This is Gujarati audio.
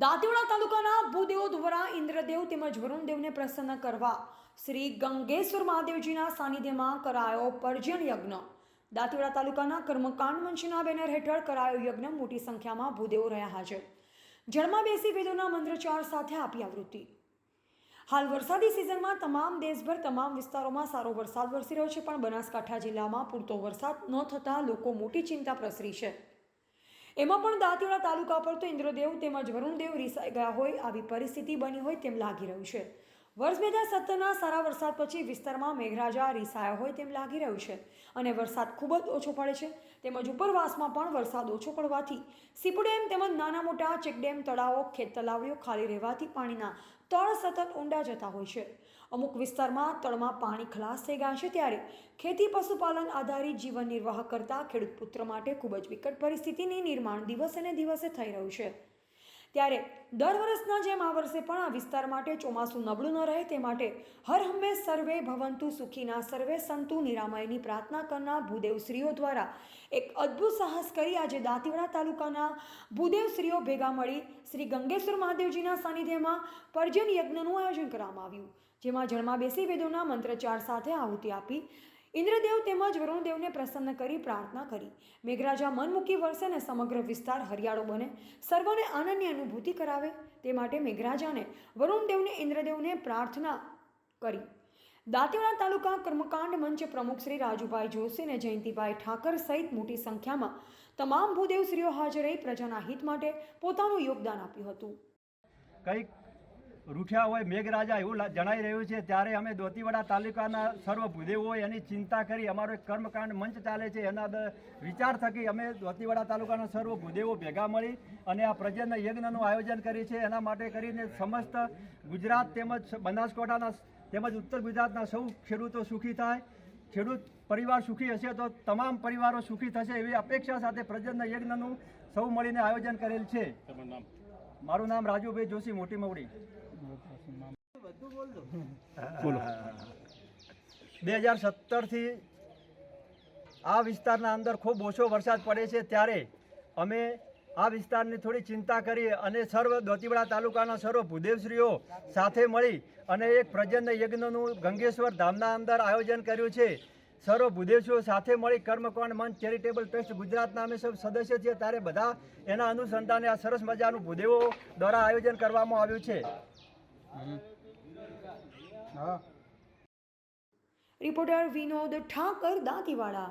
દાંતીવાડા તાલુકાના ભૂદેવ દ્વારા ઇન્દ્રદેવ તેમજ વરુણદેવને પ્રસન્ન કરવા શ્રી ગંગેશ્વર મહાદેવજીના સાનિધ્યમાં કરાયો પર્જન યજ્ઞ. દાંતીવાડા તાલુકાના કર્મકાંડ મંચના બેનર હેઠળ કરાયો યજ્ઞ મોટી સંખ્યામાં ભૂદેવો રહ્યા હાજર. જળમાં બેસી વેદોના મંત્રચાર સાથે આપી આવૃત્તિ. હાલ વરસાદી સિઝનમાં તમામ દેશભર તમામ વિસ્તારોમાં સારો વરસાદ વરસી રહ્યો છે, પણ બનાસકાંઠા જિલ્લામાં પૂરતો વરસાદ ન થતાં લોકો મોટી ચિંતા પ્રસરી છે. એમાં પણ દાંતીવાડા તાલુકા પર તો ઇન્દ્રદેવ તેમજ વરુણદેવ રીસાઈ ગયા હોય, આવી પરિસ્થિતિ બની હોય તેમ લાગી રહ્યું છે. વર્ષ બે હજાર સત્તરના સારા વરસાદ પછી વિસ્તારમાં મેઘરાજા રીસાયા હોય તેમ લાગી રહ્યું છે અને વરસાદ ખૂબ જ ઓછો પડે છે. તેમજ ઉપરવાસમાં પણ વરસાદ ઓછો પડવાથી સીપુ ડેમ તેમજ નાના મોટા ચેકડેમ તળાવો, ખેત તલાવડીઓ ખાલી રહેવાથી પાણીના તળ સતત ઊંડા જતા હોય છે. અમુક વિસ્તારમાં તળમાં પાણી ખલાસ થઈ ગયા છે ત્યારે ખેતી પશુપાલન આધારિત જીવન નિર્વાહ કરતા ખેડૂત પુત્ર માટે ખૂબ જ વિકટ પરિસ્થિતિની નિર્માણ દિવસે ને દિવસે થઈ રહ્યું છે. ત્યારે દર વર્ષના જેમ આ વર્ષે પણ આ વિસ્તાર માટે ચોમાસું નબળું ન રહે તે માટે હર હંમેશ સર્વે ભવંતુ સુખીના, સર્વે સંતુ નિરામયની પ્રાર્થના કરનાર ભૂદેવશ્રીઓ દ્વારા એક અદ્ભુત સાહસ કરી આજે દાંતીવાડા તાલુકાના ભૂદેવશ્રીઓ ભેગા મળી શ્રી ગંગેશ્વર મહાદેવજીના સાનિધ્યમાં પર્જન યજ્ઞનું આયોજન કરવામાં આવ્યું, જેમાં જળમાં બેસી વેદોના મંત્રચાર સાથે આહુતિ આપી ઇન્દ્રદેવ તેમજ વરુણદેવને પ્રસન્ન કરી પ્રાર્થના કરી. મેઘરાજા મન મૂકી વરસે ને સમગ્ર વિસ્તાર હરિયાળો બને. સર્વને આનંદની અનુભૂતિ કરાવે. તે માટે મેઘરાજાને વરુણદેવને ઇન્દ્રદેવને પ્રાર્થના કરી. દાંતીવાડા તાલુકા કર્મકાંડ મંચ પ્રમુખ શ્રી રાજુભાઈ જોશી અને જયંતિભાઈ ઠાકર સહિત મોટી સંખ્યામાં તમામ ભૂદેવશ્રીઓ હાજર રહી પ્રજાના હિત માટે પોતાનું યોગદાન આપ્યું હતું. કંઈક રૂઠ્યા હોય મેઘરાજા એવું જણાઈ રહ્યું છે ત્યારે અમે દોતીવાડા તાલુકાના સર્વ ભૂદેવો એની ચિંતા કરી અમારો એક કર્મકાંડ મંચ ચાલે છે એના વિચાર થકી અમે દોતીવાડા તાલુકાના સર્વ ભૂદેવો ભેગા મળી અને આ પ્રજન યજ્ઞનું આયોજન કરી છે એના માટે કરીને સમસ્ત ગુજરાત તેમજ બનાસકાંઠાના તેમજ ઉત્તર ગુજરાતના સૌ ખેડૂતો સુખી થાય ખેડૂત પરિવાર સુખી હશે તો તમામ પરિવારો સુખી થશે એવી અપેક્ષા સાથે પ્રજન યજ્ઞનું સૌ મળીને આયોજન કરેલ છે. મારું નામ રાજુભાઈ જોશી મોટી મવડી. બે હજાર સત્તરથી આ વિસ્તારના અંદર ખૂબ ઓછો વરસાદ પડે છે ત્યારે અમે આ વિસ્તારની થોડી ચિંતા કરી અને સર્વ દોતીવાડા તાલુકાના સર્વ ભૂદેવશ્રીઓ સાથે મળી અને એક પ્રજન્ન યજ્ઞનું ગંગેશ્વર ધામના અંદર આયોજન કર્યું છે. સર્વ ભૂદેવશ્રીઓ સાથે મળી કર્મકોણ મંચ, ચેરિટેબલ ટ્રસ્ટ ગુજરાતના અમે સૌ સદસ્ય છીએ ત્યારે બધા એના અનુસંધાને આ સરસ મજાનું ભૂદેવો દ્વારા આયોજન કરવામાં આવ્યું છે. રિપોર્ટર વિનોદ ઠાકર દાંતીવાડા.